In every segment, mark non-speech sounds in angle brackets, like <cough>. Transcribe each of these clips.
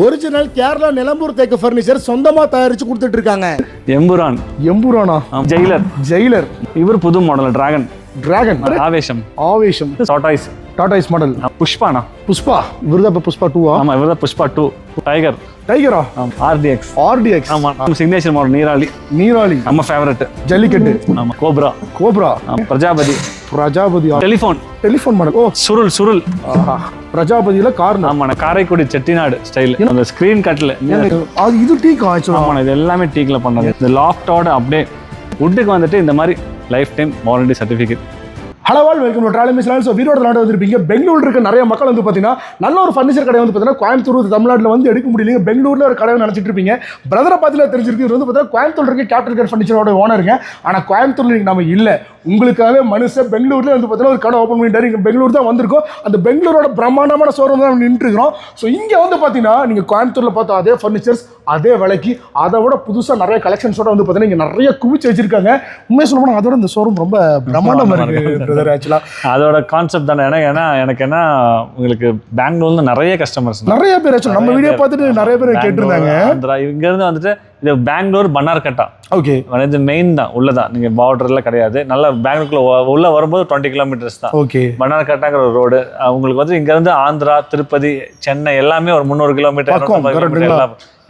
Original Kerala Nilambur தேக்கு furniture சொந்தமா தயாரிச்சு கொடுத்துட்டு இருக்காங்க. எம்புரான். எம்புரானா? ஜெயிலர். ஜெயிலர். இவர் புது model dragon dragon Aavesham Aavesham. Tortoise tortoise model புஷ்பானா Pushpa. விருதா இப்ப புஷ்பா டூவா ஆமா இவர் தான் புஷ்பா டூ டைகர் டைகரா ஆர்டிஎக்ஸ் ஆர்டிஎக்ஸ் ஆமா சிக்னேச்சர் மாடல் நீராளி. நீராளி. நம்ம ஃபேவரட் ஜல்லிக்கட்டு. ஆமா cobra cobra Prajapathi Prajapathi telephone telephone model ஓ. சுருள் சுருள் பிரஜாபதியில கார்னர் ஆமா நான் காரைக்குடி செட்டிநாடு ஸ்டைல் அந்த ஸ்கிரீன் கட்டில் அது இது டீ காய்ச்சல் ஆமா இது எல்லாமே டீக்ல பண்ணது. இந்த லாஃப்டோட அப்படியே வுட்டுக்கு வந்துட்டு இந்த மாதிரி life time warranty certificate hello வால் வெல்கம் ட்ராவல் மிஸ் ஸோ வீரோட நாடு வந்துருப்பீங்க. பெங்களூர் இருக்க நிறைய மக்கள் வந்து பார்த்தீங்கன்னா நல்ல ஒரு ஃபர்னிச்சர் கடை வந்து பார்த்தீங்கன்னா கோயம்புத்தூர் தமிழ்நாட்டில் வந்து எடுக்க முடியலைங்க. பெங்களூரில் ஒரு கடை நினச்சிட்டு இருப்பீங்க. பிரதரை பார்த்துல தெரிஞ்சிருக்கு இவர் வந்து பார்த்தீங்கன்னா கோயம்புத்தூர் இருக்க கேபிட்டல் கேட் ஃபர்னிச்சரோட ஓனருங்க ஆனால் கோயம்புத்தூர் நம்ம இல்லை. உங்களுக்காக மனுஷன் பெங்களூர்ல வந்து பார்த்தீங்கன்னா ஒரு கடை ஓப்பன் பண்ணிட்டாரு. இங்கே பெங்களூர் தான் வந்திருக்கோம். அந்த பெங்களூரோட பிரம்மாண்டமான ஷோரூம் தான் நின்று இருக்கிறோம் ஸோ இங்கே வந்து பார்த்தீங்கன்னா நீங்கள் கோயம்புத்தூரில் பார்த்தா அதே ஃபர்னிச்சர்ஸ் அதே விலைக்கு அதை விட புதுசாக நிறைய கலெக்ஷன்ஸோட வந்து பார்த்தீங்கன்னா இங்கே நிறைய குவிச்சு வச்சிருக்காங்க. உண்மையை சொல்ல போனால் அதோட இந்த ஷோரூம் ரொம்ப பிரம்மாண்டமாக இருக்கு பிரதர் ஆக்சுவலாக அதோட கான்செப்ட் தானே. ஏன்னா ஏன்னா எனக்கு என்ன உங்களுக்கு பெங்களூர்ல நிறைய கஸ்டமர்ஸ் நிறைய பேர் ஆக்சுவலா நம்ம வீடியோ பார்த்துட்டு நிறைய பேர் கேட்டிருந்தாங்க. ஆந்திரா இங்க இருந்து வந்துட்டு இது பெங்களூர் பன்னார்கட்டா. ஓகே இது மெயின் தான் உள்ளதான். நீங்க பார்டர்ல கிடையாது. நல்லா பெங்களூருக்குள்ள உள்ள வரும்போது டுவெண்ட்டி கிலோமீட்டர்ஸ் தான். ஓகே பன்னார்கட்டாங்கிற ஒரு ரோடு உங்களுக்கு வந்து இங்க இருந்து ஆந்திரா திருப்பதி சென்னை எல்லாமே ஒரு முந்நூறு கிலோமீட்டர்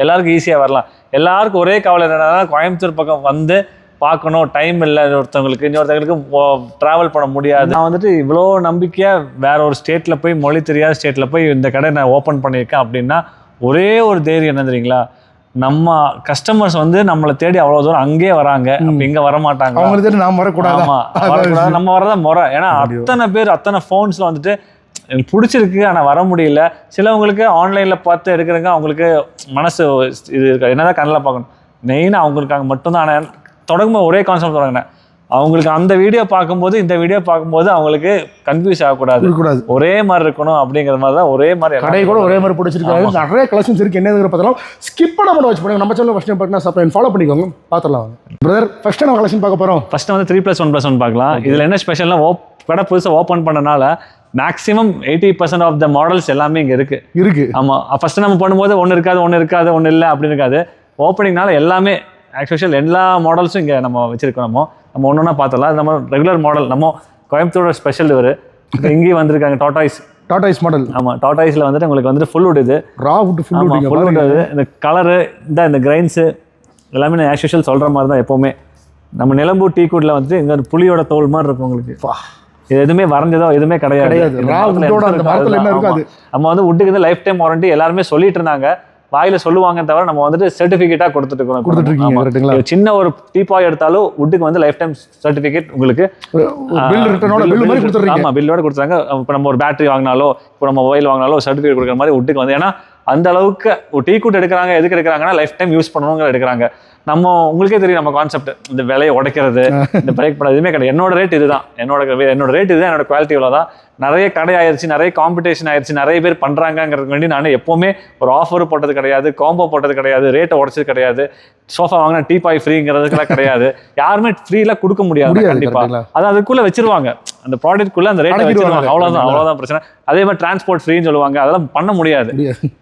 எல்லாருக்கும் ஈஸியா வரலாம். எல்லாருக்கும் ஒரே கவலை என்னன்னா கோயம்புத்தூர் பக்கம் வந்து பார்க்கணும். டைம் இல்லை. ஒருத்தவங்களுக்கு இன்னொருத்தவங்களுக்கு ட்ராவல் பண்ண முடியாது. நான் வந்துட்டு இவ்வளோ நம்பிக்கையாக வேற ஒரு ஸ்டேட்டில் போய் மொழி தெரியாத ஸ்டேட்டில் போய் இந்த கடை நான் ஓப்பன் பண்ணியிருக்கேன் அப்படின்னா ஒரே ஒரு தைரியம் என்ன தெரியுங்களா? நம்ம கஸ்டமர்ஸ் வந்து நம்மளை தேடி அவ்வளோ தூரம் அங்கேயே வராங்க. அப்ப இங்க வர மாட்டாங்க அவங்களுக்கு தெரியும் நாம் வரக்கூடாது? வரக்கூடாது. நம்ம வரதா முறை. ஏன்னா அத்தனை பேர் அத்தனை ஃபோன்ஸ்ல வந்துட்டு எனக்கு பிடிச்சிருக்கு ஆனா வர முடியல. சிலவங்களுக்கு ஆன்லைன்ல பார்த்து எடுக்கிறவங்க அவங்களுக்கு மனசு இது இருக்கு. என்னதான் கண்ணில் பார்க்கணும். மெயினாக அவங்களுக்காக மட்டும்தான். ஆனால் தொடங்கும்போது ஒரே கான்செப்ட் தொடங்கினேன். அவங்களுக்கு அந்த வீடியோ பார்க்கும்போது இந்த வீடியோ பார்க்கும்போது அவங்களுக்கு கன்ஃபியூஸ் ஆகக்கூடாது. இருக்கக்கூடாது. ஒரே மாதிரி இருக்கணும் அப்படிங்கிற மாதிரி தான் ஒரே மாதிரி கடை கூட ஒரே மாதிரி பிடிச்சிருக்காங்க நிறைய கலெக்ஷன்ஸ் இருக்கு. என்ன பார்த்தலாம் ஸ்கிப் பண்ண பண்ண வச்சு பண்ணுங்க நம்ம சேனல் ஃபஸ்ட் பார்த்தீங்கன்னா சப்ஸ்கிரைப் ஃபாலோ பண்ணிக்கோங்க. பார்த்துடலாம். பிரதர் ஃபர்ஸ்ட் நம்ம கலெக்ஷன் பார்க்க போறோம்? ஃபர்ஸ்ட் வந்து three plus one plus one பார்க்கலாம். இதில் என்ன ஸ்பெஷல்னா ஓப் கடை புதுசாக ஓப்பன் பண்ணனால maximum eighty percent off the models எல்லாமே இங்கே இருக்கு. இருக்கு. ஆமாம் ஃபர்ஸ்ட் நம்ம பண்ணும்போது ஒன்று இருக்காது ஒன்று இருக்காது ஒன்று இல்லை அப்படின்னு இருக்காது. ஓப்பனிங்னால எல்லாமே ஆக்சுவல் எல்லா மாடல்ஸும் இங்கே நம்ம வச்சிருக்கோம் நம்ம. நம்ம ஒன்று ஒன்றா பார்த்தலாம் நம்ம ரெகுலர் மாடல் நம்ம கோயம்புத்தூரோட ஸ்பெஷல் இவர். இங்கேயும் வந்திருக்காங்க டாட்டாய்ஸ் டாடாய்ஸ் மாடல் ஆமாம் டாட்டாய்ஸில் வந்துட்டு உங்களுக்கு வந்துட்டு ஃபுல் உட் இது. ரா விட்டு ஃபுல் ஆமாம் ஃபுல் உட் இது இந்த கலரு இந்த இந்த கிரைன்ஸு எல்லாமே நான் ஆக்சுவல் சொல்கிற மாதிரி தான் எப்போவுமே. நம்ம நிலம்பூர் டீ கூட்டில் வந்து இங்கே ஒரு புளியோட தோல் மாதிரி இருக்கும் உங்களுக்கு. இது எதுவுமே வரைஞ்சதோ எதுவுமே கிடையாது. இந்த. நம்ம வந்து வுட்டுக்கு வந்து லைஃப் டைம் வாரண்டி எல்லாருமே சொல்லிட்டு இருந்தாங்க. வாயில சொல்லுவாங்க தவிர நம்ம வந்துட்டு சர்டிஃபிகேட்டா கொடுத்துட்டு இருக்கோம் கொடுத்துட்டு இருக்கீங்க, சின்ன ஒரு டீப்பாய் எடுத்தாலும் வுட்டுக்கு வந்து லைஃப் டைம் சர்டிஃபிகேட் உங்களுக்கு கொடுத்துறீங்க ஆமா பில்லோட கொடுத்தாங்க இப்போ நம்ம ஒரு பேட்டரி வாங்கினாலோ இப்போ நம்ம மொபைல் வாங்கினாலோ சர்டிஃபிகேட் கொடுக்குற மாதிரி வுட்டுக்கு வந்து. ஏன்னா அந்த அளவுக்கு ஒரு டீ கூட் எடுக்கிறாங்க எதுக்கு எடுக்கிறாங்கன்னா லைஃப் டைம் யூஸ் பண்ணணுங்கிற எடுக்கிறாங்க. நம்ம உங்களுக்கே தெரியும் நம்ம கான்செப்ட் இந்த விலையை உடைக்கிறது <laughs> இந்த பிரேக் பண்ண எதுவுமே கிடையாது. என்னோட ரேட் இதுதான். என்னோட என்னோட ரேட் இதுதான் என்னோட குவாலிட்டி இவ்வளோ நிறைய கடை ஆயிருச்சு நிறைய காம்படிஷன் ஆயிருச்சு நிறைய பேர் பண்றாங்கங்கிறது வேண்டி நான் எப்பவுமே ஒரு ஆஃபர் போட்டது கிடையாது காம்போ போட்டது கிடையாது ரேட்டை உடைச்சது கிடையாது. சோஃபா வாங்கினா டீ பாய் ஃப்ரீங்கிறதுக்கெல்லாம் கிடையாது. யாருமே ஃப்ரீலாம் கொடுக்க முடியாது. கண்டிப்பா? அது அதுக்குள்ள வச்சிருவாங்க. அந்த ப்ராடக்ட்குள்ள அந்த ரேட்டை வச்சிருவாங்க. அவ்வளவுதான்? அவ்வளவுதான் பிரச்சனை. அதே மாதிரி டிரான்ஸ்போர்ட் ஃப்ரீன்னு சொல்லுவாங்க. அதெல்லாம் பண்ண முடியாது.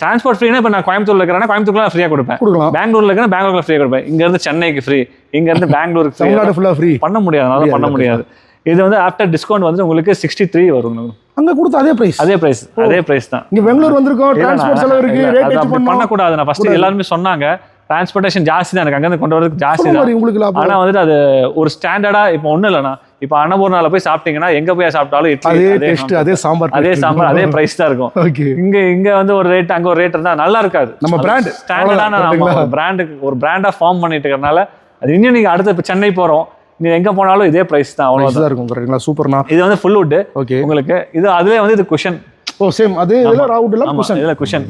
டிரான்ஸ்போர்ட் ஃப்ரீனா இப்போ நான் கோயம்புத்தூர்ல இருக்கிறேன்னா கோயம்புத்தூர்ல ஃப்ரீயா கொடுப்பேன். பெங்களூர்ல இருக்கிற பெங்களூர்ல ஃப்ரீயா கொடுப்பேன். இங்க இருந்து சென்னைக்கு ஃப்ரீ இங்க இருந்து <laughs> பெங்களூருக்கு ஃப்ரீ பண்ண முடியாது. அதனால பண்ண முடியாது. இது வந்து ஆஃப்டர் டிஸ்கவுண்ட் வந்து உங்களுக்கு சிக்ஸ்டி த்ரீ வரும். அங்க கொடுத்த அதே பிரைஸ் அதே பிரைஸ் அதே பிரைஸ் தான். இங்க பெங்களூர் வந்திருக்கோம். டிரான்ஸ்போர்ட் செலவு இருக்கு ரேட் பண்ணோம் பண்ணக்கூடாது. நான் ஃபர்ஸ்ட் எல்லாருமே சொன்னாங்க. டிரான்ஸ்போர்ட்டேஷன் ஜாஸ்தி தான் எனக்கு அங்கேருந்து கொண்டு வரதுக்கு ஜாஸ்தி தான் உங்களுக்கு லாபம். ஆனா வந்துட்டு அது ஒரு ஸ்டாண்டர்டா இப்போ ஒண்ணும் இல்லைண்ணா. இப்போ அன்னபூர்னால போய் சாப்பிட்டீங்கன்னா எங்க போய் சாப்பிட்டாலும் இட்லி அதே அதே டேஸ்ட் அதே சாம்பார் அதே சாம்பார் அதே பிரைஸ் தான் இருக்கும். ஓகே இங்க இங்க வந்து ஒரு ரேட் அங்க ஒரு ரேட் இருந்தா நல்லா இருக்காது. நம்ம brand. ஸ்டாண்டர்டான ஒரு பிராண்டுக்கு ஒரு பிராண்டா ஃபார்ம் பண்ணிட்டு இருக்கறனால அது இன்னும் நீங்க அடுத்து இப்போ சென்னை போறோம். நீங்க எங்க போனாலும் இதே பிரைஸ் தான். அவ்வளவுதான். தான் இருக்கும் கரெக்ட்டுங்களா சூப்பர்ண்ணா இது வந்து ஃபுல் வுட் ஓகே உங்களுக்கு. இது அதுவே வந்து இது குஷன் ஓ சேம் அதே இதுல ராவுட் எல்லாம் ஆமா. இதுல குஷன்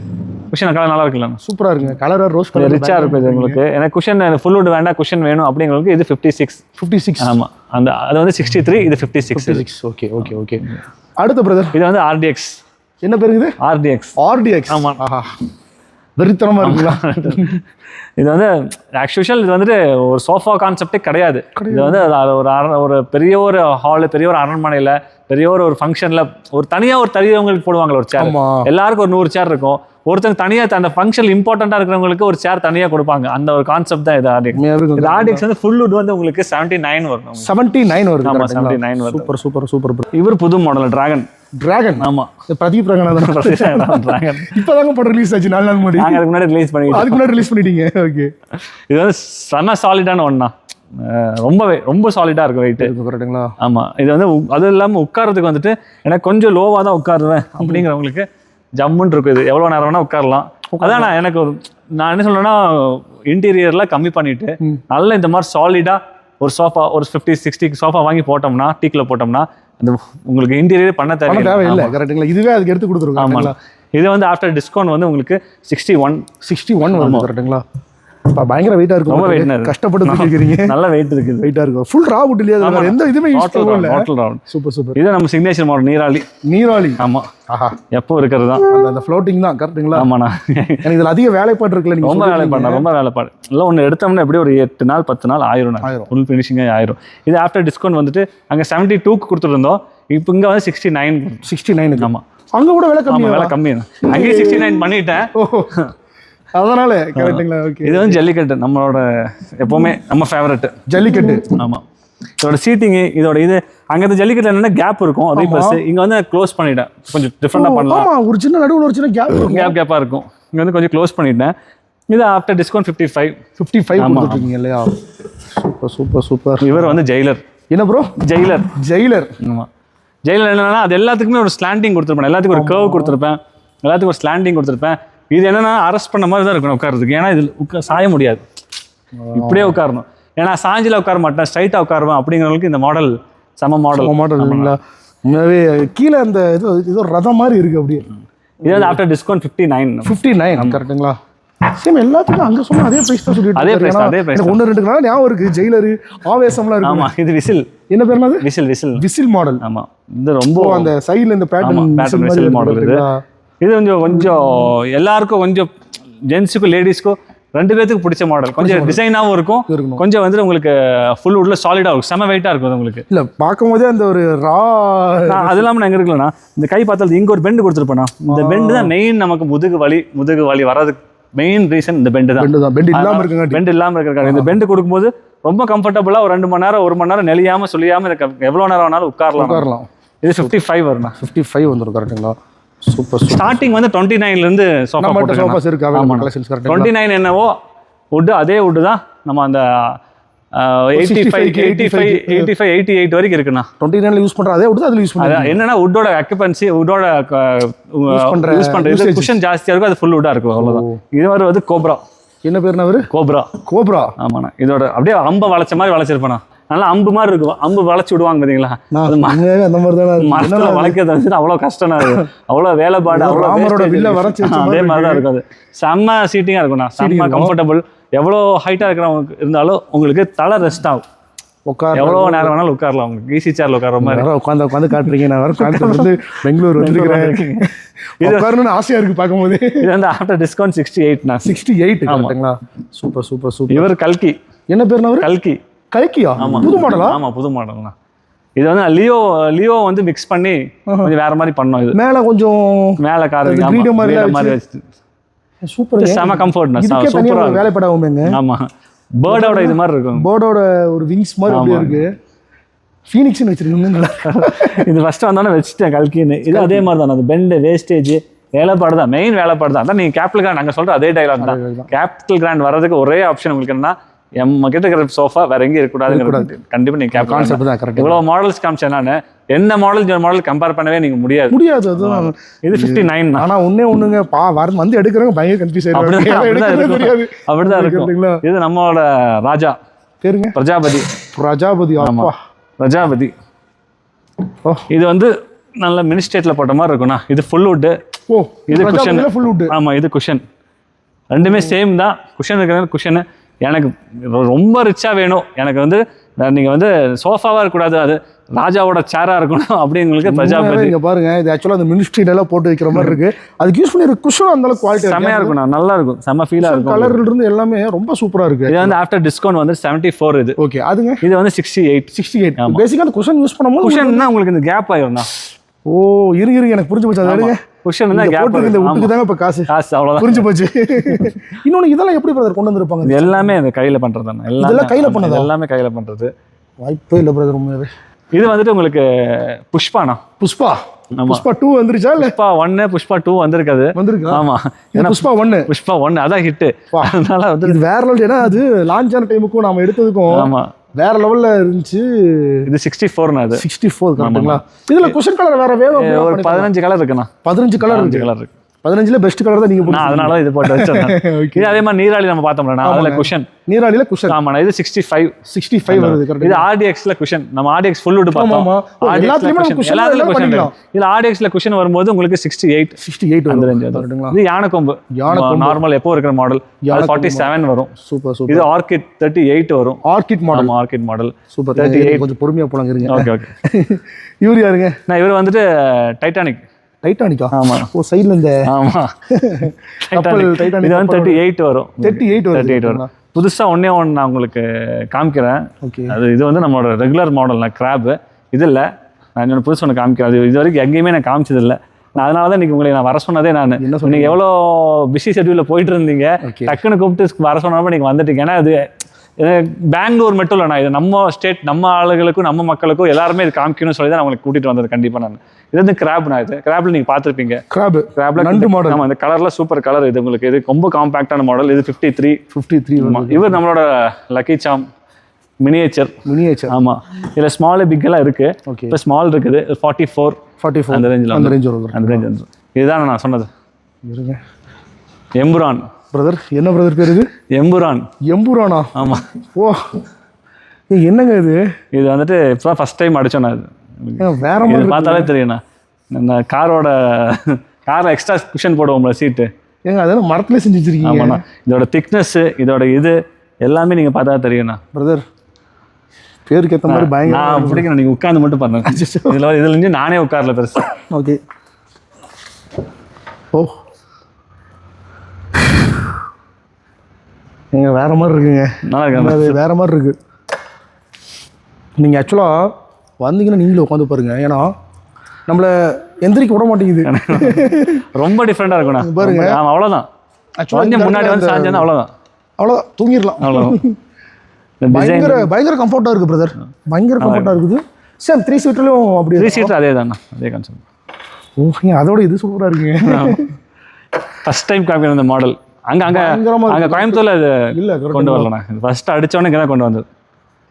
குஷன் கலர் நல்லா இருக்குல்ல சூப்பரா இருக்குங்க. கலர் ரோஸ் கலர் ரிச்சா இருக்கும் இது உங்களுக்கு. எனக்கு குஷன் ஃபுல் வுட் வேண்டாம் குஷன் வேணும் அப்படிங்களுக்கு இது ஃபிஃப்டி சிக்ஸ் ஃபிஃப்டி சிக்ஸ் ஆமா. அந்த அது வந்து சிக்ஸ்டி த்ரீ இது fifty six six okay okay okay அடுத்த பிரதர் இது வந்து ஆர்டிஎக்ஸ் என்ன பேரு இது? ஆர்டிஎக்ஸ் ஆர்டிஎக்ஸ் ஆமா. ஆஹா. வெறித்தனமா இருக்குங்களா? <laughs> இது வந்து ஆக்சுவல் இது வந்துட்டு ஒரு சோஃபா கான்செப்டே கிடையாது. இது வந்து ஒரு ஒரு பெரிய ஒரு ஹாலு பெரிய ஒரு அரண்மனையில் பெரிய ஒரு ஒரு ஃபங்க்ஷனில் ஒரு தனியாக ஒரு தனியவங்களுக்கு போடுவாங்களே ஒரு சேர் எல்லாருக்கும் ஒரு நூறு சேர் இருக்கும். ஒருத்தங்க தனியா அந்த ஃபங்க்ஷன் இம்பார்ட்டண்டா இருக்கிறவங்களுக்கு ஒரு சேர் தனியா கொடுப்பாங்க. அந்த ஒரு கான்செப்ட் தான் இது ஆர்டிஎக்ஸ் இது ஆர்டிஎக்ஸ் வந்து ஃபுல் வுட் வந்து உங்களுக்கு செவன்டி நைன் வரும். செவன்டி நைன் வருது ஆமா correct ங்களா? செவன்டி நைன் வரும் சூப்பர் சூப்பர் சூப்பர். இவர் புது மாடல் டிராகன் டிராகன் ஆமா. பிரதீப் <laughs> ரங்கநாதன் டிராகன் இப்பதாங்க படம் ரிலீஸ் ஆச்சு நாலு நாள் முன்னாடி. நாங்க அதுக்கு முன்னாடி ரிலீஸ் பண்ணி அதுக்கு முன்னாடி ரிலீஸ் பண்ணிட்டீங்க. ஓகே இது வந்து செம சாலிடான ஒண்ணா. ரொம்ப weight- ரொம்ப சாலிடா இருக்கும் வெயிட் கரெக்டுங்களா ஆமா. இது வந்து உ- அது இல்லாம உட்கார்றதுக்கு வந்துட்டு எனக்கு கொஞ்சம் லோவா தான் உட்காருவேன் அப்படிங்கிறவங்களுக்கு ஜம்முன்னு இருக்கும் இது. எவ்வளவு நேரம் வேணா உட்காரலாம். அதான் நான் எனக்கு நான் என்ன சொல்றேன்னா இன்டீரியர்ல கம்மி பண்ணிட்டு. நல்ல இந்த மாதிரி சாலிடா ஒரு சோஃபா ஒரு ஃபிஃப்டி சிக்ஸ்டி சோஃபா வாங்கி போட்டோம்னா டீக்ல போட்டோம்னா அந்த உங்களுக்கு இன்டீரியர் பண்ண தேவையில்லை. கரெக்டுங்களா இதுவே அதுக்கு எடுத்து கொடுத்துருக்கோம் இது வந்து ஆஃப்டர் டிஸ்கவுண்ட் வந்து உங்களுக்கு சிக்ஸ்டி ஒன் சிக்ஸ்டி ஒன் வருது கரெக்டுங்களா பயங்கர வெயிட்டா இருக்கும். கஷ்டப்பட்டு <laughs> தூக்கிக்கிறீங்க நல்ல வெயிட் இருக்குது. வெயிட்டா இருக்கும். ஃபுல் ரா wood இல்லையா எந்த இதுவுமே யூஸ் ஹோட்டல் பண்ணல சூப்பர் சூப்பர் இது நம்ம சிக்னேச்சர் மாடல் நீராளி. நீராளி. ஆமா. ஆஹா. எப்போ இருக்கிறது தான். அந்த ஃப்ளோட்டிங் தான் கரெக்ட்டுங்களா ஆமாண்ணா. எனக்கு இதுல அதிக வேலைப்பாடு இருக்குல்ல நீங்க ரொம்ப வேலை பண்ண ரொம்ப வேலைப்பாடு. இல்லை ஒன்று எடுத்தோம்னா எப்படி ஒரு எட்டு நாள் பத்து நாள் ஆயிரும். ஆயிரும். ஃபுல் ஃபினிஷிங்காக ஆயிரும். இது ஆஃப்டர் டிஸ்கவுண்ட் வந்துட்டு அங்கே செவன்ட்டி டூக்கு கொடுத்துருந்தோம் இப்போ இங்கே வந்து சிக்ஸ்டி நைன் சிக்ஸ்டி நைன் ஆமா. அங்க கூட விலை கம்மி வேலை கம்மி தான். அங்கேயே சிக்ஸ்டி நைன் பண்ணிட்டேன் அதனால கரெக்ட்டுங்களா ஓகே இது வந்து ஜல்லிக்கட்டு நம்மளோட எப்பவுமே நம்ம ஃபேவரட் ஜல்லிக்கட்டு. ஆமா. இதோட சீட்டிங்கு இதோட இது அங்கே இந்த ஜல்லிக்கட்டு என்னன்னா கேப் இருக்கும். அதே பஸ் இங்கே வந்து க்ளோஸ் பண்ணிட்டேன். கொஞ்சம் டிஃப்ரெண்டாக பண்ணலாம். ஆமா ஒரு சின்ன நடுவுல ஒரு சின்ன கேப் இருக்கும். கேப் கேப்பாக இருக்கும். இங்கே வந்து கொஞ்சம் க்ளோஸ் பண்ணிட்டேன். இது after discount fifty five fifty five கொடுத்துருக்கீங்க இல்லையா? Super super super. இவர் வந்து ஜெயிலர் என்ன ப்ரோ ஜெயிலர் ஜெயிலர் ஆமா. ஜெயிலர் என்னன்னா அது எல்லாத்துக்குமே ஒரு ஸ்லாண்டிங் கொடுத்துருப்பேன். எல்லாத்துக்கும் ஒரு கர்வ் கொடுத்துருப்பேன். எல்லாத்துக்கும் ஒரு ஸ்லாண்டிங் கொடுத்துருப்பேன். இது என்னன்னா அரெஸ்ட் பண்ண மாதிரி தான் இருக்கணும் உட்கார்றதுக்கு. ஏன்னா இது உட்கா சாய முடியாது. இப்படியே உட்காரணும். ஏன்னா சாஞ்சில உட்கார மாட்டேன் ஸ்ட்ரைட்டாக உட்காருவேன் அப்படிங்கிறவங்களுக்கு இந்த மாடல் செம மாடல் மாடல் இல்லைங்களா? உண்மையாவே கீழே அந்த இது இது ஒரு ரதம் மாதிரி இருக்கு அப்படியே. இது வந்து after discount fifty nine fifty nine கரெக்ட்டுங்களா சேம் எல்லாத்துக்கும் அங்க சொன்னா அதே பிரைஸ் தான் சொல்லிட்டு அதே ஏன்னா அதே எனக்கு ஒன்று ரெண்டு நாள் ஞாபகம் இருக்கு. ஜெயிலரு ஆவேசம்லாம் இருக்கு. ஆமா இது விசில் என்ன பேர் அது விசில் விசில் விசில் மாடல் ஆமா. இது ரொம்ப அந்த சைடுல இந்த pattern பேட்டர்ன் whistle model இது. இது கொஞ்சம் கொஞ்சம் எல்லாருக்கும் கொஞ்சம் ஜென்ஸுக்கும் லேடிஸ்க்கும் ரெண்டு பேத்துக்கு பிடிச்ச மாடல் கொஞ்சம் டிசைனாகவும் இருக்கும். கொஞ்சம் வந்து உங்களுக்கு ஃபுல் உள்ள சாலிடாக இருக்கும். செம வெயிட்டாக இருக்கும் உங்களுக்கு. இல்ல பார்க்கும் போதே அந்த ஒரு ரா அது இல்லாமல் நான் எங்கே இருக்கலண்ணா இந்த கை பார்த்தால் இங்கே ஒரு பெண்டு கொடுத்துருப்பேண்ணா இந்த பெண்டு தான் மெயின் நமக்கு முதுகு வலி முதுகு வலி வர்றதுக்கு மெயின் ரீசன் இந்த பெண்டு தான். பெண்டு தான். பெண்டு இல்லாம இருக்குங்க பெண்ட் இல்லாமல் இருக்கிற இந்த பெண்டு கொடுக்கும்போது ரொம்ப கம்ஃபர்டபுளாக ஒரு ரெண்டு மணி நேரம் ஒரு மணி நேரம் நெளியாம சொல்லியாம இருக்க எவ்வளோ நேரம் வேணாலும் உட்காரலாம். உட்காரலாம். இது ஃபிஃப்டி ஃபைவ் வரும்ண்ணா ஃபிஃப்டி ஃபைவ் வந்துடும் கரெக்ட்டுங்களா சூப்பர் ஸ்டார்டிங் வந்து டுவெண்ட்டி நைன்லேருந்து சோஃபா சோஃபாஸ் இருக்கு கலெக்ஷன்ஸ் கரெக்ட் டுவெண்ட்டி நைன் என்னவோ வுட்டு அதே வுட்டு தான் நம்ம அந்த eighty five 65, eighty five eighty five eighty eight வரைக்கும் இருக்குண்ணா. டுவெண்ட்டி நைன்ல யூஸ் பண்ற அதே விட்டு அதுல யூஸ் பண்ணுறாங்க அதான் என்னன்னா வுட்டோட அக்குபன்சி வுட்டோட யூஸ் பண்ற இது குஷன் ஜாஸ்தியா இருக்கும் அது ஃபுல் வுட்டா இருக்கும் அவ்வளவுதான். இது மாதிரி வந்து கோப்ரா என்ன பேருனா அவரு? கோப்ரா கோப்ரா ஆமாண்ணா. இதோட அப்படியே அம்பை வளைச்ச மாதிரி வளைச்சிருப்பேண்ணா. நல்லா அம்பு மாதிரி இருக்கும். அம்பு வளைச்சு விடுவாங்க பாத்தீங்களா? அந்த மாதிரி தான். மரத்துல வளைக்கிறது வந்து அவ்வளோ கஷ்டம் அது. அவ்வளோ வேலைப்பாடு அவ்வளோ ராமரோட wastage வில்ல இருக்கு. வரைச்சு வச்ச ஆ, மாதிரி அதே மாதிரி தான் இருக்கும் அது. செம்ம சீட்டிங்காக இருக்கும்ண்ணா செம்ம இருக்கும். கம்ஃபர்டபுள் எவ்வளோ ஹைட்டாக இருக்கிறவங்க இருந்தாலும் உங்களுக்கு தலை ரெஸ்ட் ஆகும். உட்கார எவ்வளோ நேரம் வேணாலும் உட்காரலாம். உங்களுக்கு ஈஸி சேர்ல உட்கார மாதிரி. வேற உட்காந்து உட்காந்து காட்டுறீங்க. நான் வேற கோயம்புத்தூர் வந்து <laughs> பெங்களூர் வந்திருக்கிறேன். உட்காரணும்னு ஆசையா இருக்கு பார்க்கும்போது. இது வந்து ஆஃப்டர் டிஸ்கவுண்ட் சிக்ஸ்டி எயிட்ண்ணா சிக்ஸ்டி எயிட் கரெக்ட்டுங்களா சூப்பர் சூப்பர் சூப்பர். இவர் கல்கி. என்ன பேருனா அவரு? கல்கி. கல்கியா புது மாடலா? ஆமா புது மாடல்ண்ணா. இது வந்து லியோ லியோ வந்து மிக்ஸ் பண்ணி கொஞ்சம் வேற மாதிரி பண்ணோம் இது. மேல கொஞ்சம் மேல கார் மாதிரி வச்சு. சூப்பர் செம கம்ஃபர்ட்ண்ணா இதுக்கே சூப்பரா வேலைப்படாமேங்க ஆமா. பேர்டோட இது மாதிரி இருக்கும். போர்டோட ஒரு விங்ஸ் மாதிரி அப்படியே இருக்கு. ஃபீனிக்ஸ்னு வச்சிருக்கீங்க நல்லா இது ஃபர்ஸ்ட் வந்தோடனே வச்சுட்டேன் கல்கின்னு. இது அதே மாதிரி தான் அது பெண்டு வேஸ்டேஜ் வேலைப்பாடு தான் மெயின் வேலைப்பாடு தான். அதான் நீங்க கேபிட்டல் கிராண்ட் நாங்கள் சொல்ற அதே டைலாக் தான். கேபிட்டல் கிராண்ட் வர்றதுக்கு ஒரே ஆப்ஷன் உங்களுக்கு என்னன்னா எம்ம கிட்ட இருக்கிற சோஃபா வேற எங்கேயும் இருக்கக்கூடாதுங்கிறது கண்டிப்பா நீங்க கான்செப்ட் தான் கரெக்ட் இவ்வளவு மாடல்ஸ் காமிச்சேன் என்ன மாடல் மாடல் கம்பேர் பண்ணவே நீங்க முடியாது. முடியாது அதுதான் இது ஃபிஃப்டி நைன் ஆனா ஒண்ணே ஒண்ணுங்க பா வர வந்து எடுக்கிறவங்க பயங்கர கன்ஃபியூஸ் ஆயிடுவாங்க. அப்படிதான் இருக்கும்? இது நம்மளோட ராஜா. பேருங்க? பிரஜாபதி. பிரஜாபதி அப்பா. பிரஜாபதி. ஓ. இது வந்து நல்ல மினிஸ்டேட்ல போட்ட மாதிரி இருக்கும்ண்ணா இது ஃபுல் வுட்டு ஓ இது. பிரஜாபதியில ஃபுல் வுட் ஆமா இது குஷன் ரெண்டுமே சேம் தான். குஷன் இருக்கிறது குஷனு எனக்கு ரொம்ப ரிச்சா வேணும். எனக்கு வந்து நான் நீங்க வந்து சோஃபாவா இருக்கக்கூடாது அது ராஜாவோட சேரா இருக்கணும் அப்படிங்களுக்கு பிரஜாபதி இங்க பாருங்க இது ஆக்சுவலா அந்த மினிஸ்ட்ரியில எல்லாம் போட்டு வைக்கிற மாதிரி இருக்கு. அதுக்கு யூஸ் பண்ணிருக்க குஷன் அந்த குவாலிட்டி செம்மையா இருக்கும்ண்ணா நல்லா இருக்கும் செம்ம ஃபீலா இருக்கும் கலர்ல இருந்து எல்லாமே ரொம்ப சூப்பரா இருக்கு. இது வந்து ஆஃப்டர் டிஸ்கவுண்ட் வந்து செவன்ட்டி ஃபோர் இது. ஓகே அதுங்க? இது வந்து சிக்ஸ்டி எயிட் சிக்ஸ்டி எயிட் பேசிக்கா அந்த குஷன் யூஸ் பண்ணும்போது குஷன்னா உங்களுக்கு இந்த கேப் ஆயிரும்ண்ணா ஓ இரு இரு எனக்கு புரிஞ்சு போச்சு. அது குஷன் தான் கேப் இந்த இப்ப காசு? காசு அவ்வளவுதான். புரிஞ்சு போச்சு. <laughs> இன்னொன்னு இதெல்லாம் எப்படி பிரதர் கொண்டு வந்திருப்பாங்க? எல்லாமே இந்த கையில பண்றது தானே இதெல்லாம் கையில பண்ணதா? எல்லாமே கையில பண்றது. வாய்ப்பே இல்லை பிரதர் இது வந்துட்டு உங்களுக்கு புஷ்பானா புஷ்பா. புஷ்பா டூ வந்துருச்சா இல்ல? புஷ்பா ஒன்னு புஷ்பா டூ வந்திருக்காது. வந்திருக்கா? ஆமா. புஷ்பா ஒன்னு புஷ்பா ஒன்னு அதான் ஹிட். அதனால வந்து வேற லெவல் ஏன்னா அது லான்ச் ஆன டைமுக்கும் நாம எடுத்ததுக்கும் ஆமா. வேற லெவல்ல இருந்துச்சு. இது சிக்ஸ்டி ஃபோர்னு அது. சிக்ஸ்டி ஃபோர் கரெக்டுங்களா இதுல குஷன் கலர் வேற வேணும் ஒரு பதினஞ்சு கலர் இருக்குண்ணா. பதினஞ்சு கலர் பதினஞ்சு கலர் இருக்கு. பதினஞ்சுல பெஸ்ட் கலர் தான் நீங்க அதனால தான் இது போட்டு. <laughs> இது அதே மாதிரி நீராளி நம்ம பார்த்தோம்ல அதுல குஷன் நீராளியில குஷன் ஆமாண்ணா இது சிக்ஸ்டி ஃபைவ் சிக்ஸ்டி ஃபைவ் வருது இது ஆர்டிஎக்ஸ்ல குஷன் நம்ம ஆர்டிஎக்ஸ் ஃபுல் விட்டு பார்த்தோம். ஆமா. எல்லாத்துலயுமே. இருக்கு. இதுல ஆர்டிஎக்ஸ்ல குஷன் வரும்போது உங்களுக்கு சிக்ஸ்டி எயிட் சிக்ஸ்டி எயிட் கரெக்ட்டுங்களா இது யானைக்கொம்பு. யானைக்கொம்பு. நார்மல் எப்போ இருக்கிற மாடல் ஃபார்ட்டி செவன் வரும். Super super. இது ஆர்கிட் தேர்ட்டி எயிட் வரும். ஆர்கிட் மாடல் ஆமா ஆர்கிட் மாடல் சூப்பர். 38. கொஞ்சம் பொறுமையா போலாங்க இருங்க ஓகே ஓகே இவர் யாருங்க? நான் இவர் வந்துட்டு டைட்டானிக் டைட்டானிக்கா? ஆமா. ஓ சைடுல இந்த ஆமா. <laughs> கப்பல் இது வந்து தேர்ட்டி எயிட் வரும். தேர்ட்டி எயிட் தேர்ட்டி எயிட் வரும் புதுசா ஒண்ணே ஒன்று நான் உங்களுக்கு காமிக்கிறேன். ஓகே அது இது வந்து நம்மளோட ரெகுலர் மாடல் நான் கிராப் இது இல்லை. நான் இன்னொன்று புதுசு ஒன்று காமிக்கிறேன். அது இது வரைக்கும் எங்கேயுமே நான் காமிச்சது இல்லை. நான் அதனால தான் இன்னைக்கு உங்களை நான் வர சொன்னதே நான். என்ன நீங்க எவ்வளோ பிஸி ஷெட்யூலில் போயிட்டு இருந்தீங்க. டக்குன்னு கூப்பிட்டு வர சொன்னப்ப நீங்கள் வந்துட்டீங்க. ஏன்னா இது பெங்களூர் மட்டும் இல்லைண்ணா. இது நம்ம ஸ்டேட் நம்ம ஆளுகளுக்கும் நம்ம மக்களுக்கும் எல்லாருமே இது காமிக்கணும்னு சொல்லி தான் நான் உங்களுக்கு கூட்டிட்டு வந்தது கண்டிப்பாக நான். இது வந்து கிராப் நான் இது. கிராப்ல நீங்கள் பார்த்துருப்பீங்க. கிராப் கிராப்ல நண்டு மாடல் ஆமா இந்த கலர்ல சூப்பர் கலர் இது உங்களுக்கு. இது ரொம்ப காம்பாக்டான மாடல் இது ஃபிஃப்டி த்ரீ ஃபிஃப்டி த்ரீ இவர் நம்மளோட லக்கி சாம் மினியேச்சர் மினியேச்சர் ஆமா. இதுல ஸ்மால் பிக் எல்லாம் இருக்கு. ஓகே இப்போ ஸ்மால் இருக்குது. ஃபார்ட்டி ஃபோர் ஃபார்ட்டி ஃபோர் அந்த ரேஞ்சில் அந்த ரேஞ்ச் அந்த ரேஞ்ச் இதுதான் நான் சொன்னது? எம்புரான் பிரதர் என்ன பிரதர் பேர் இது? எம்புரான். எம்பூரானா? ஆமா. ஓ என்னங்க இது? இது வந்துட்டு இப்போ ஃபர்ஸ்ட் டைம் அடிச்சோம் நான். இது வேற மாதிரி பார்த்தாலே தெரியும்ண்ணா. இந்த காரோட காரில் எக்ஸ்ட்ரா குஷன் போடுவோம்ல சீட்டு ஏங்க அதெல்லாம் மரத்துல செஞ்சு வச்சிருக்கீங்க. ஆமாண்ணா. இதோட திக்னஸ் இதோட இது எல்லாமே நீங்க பார்த்தா தெரியும்ண்ணா. பிரதர் பேருக்கு ஏத்த மாதிரி பயங்கர நான் பிடிக்கணும் நீங்க உட்கார்ந்து மட்டும் பாருங்க. இதுல இதுல இருந்து நானே உட்கார்ல பெருசா. ஓகே ஓ. ஏங்க வேற மாதிரி இருக்குங்க. அது வேற மாதிரி இருக்கு. நீங்க ஆக்சுவலா வந்தீங்கன்னா நீங்களும் உட்காந்து பாருங்க. ஏன்னா நம்மள எந்திரிக்க விட மாட்டேங்குது. ரொம்ப டிஃப்ரெண்டா இருக்கும்ண்ணா பாருங்க. கொஞ்சம் முன்னாடி வந்து சாஞ்சேன்னா அவ்வளவுதான். அவ்வளோதான் தூங்கிடலாம். டிசைன் பயங்கர பயங்கர கம்ஃபர்ட்டா இருக்கு பிரதர் பயங்கர கம்ஃபர்ட்டா இருக்குது. சேம் த்ரீ சீட்டர்லையும் அப்படி த்ரீ சீட்டர் அதே தான்ண்ணா அதே கான்செப்ட் ஓகே அதோட இது சூப்பரா இருக்குங்க. ஃபர்ஸ்ட் டைம் காமிக்கிற இந்த மாடல் அங்க அங்க அங்க கோயம்புத்தூர்ல இது இல்ல. கொண்டு வரலண்ணா. ஃபர்ஸ்ட் அடிச்சோன்னே இங்கே தான் கொண்டு வந்தது.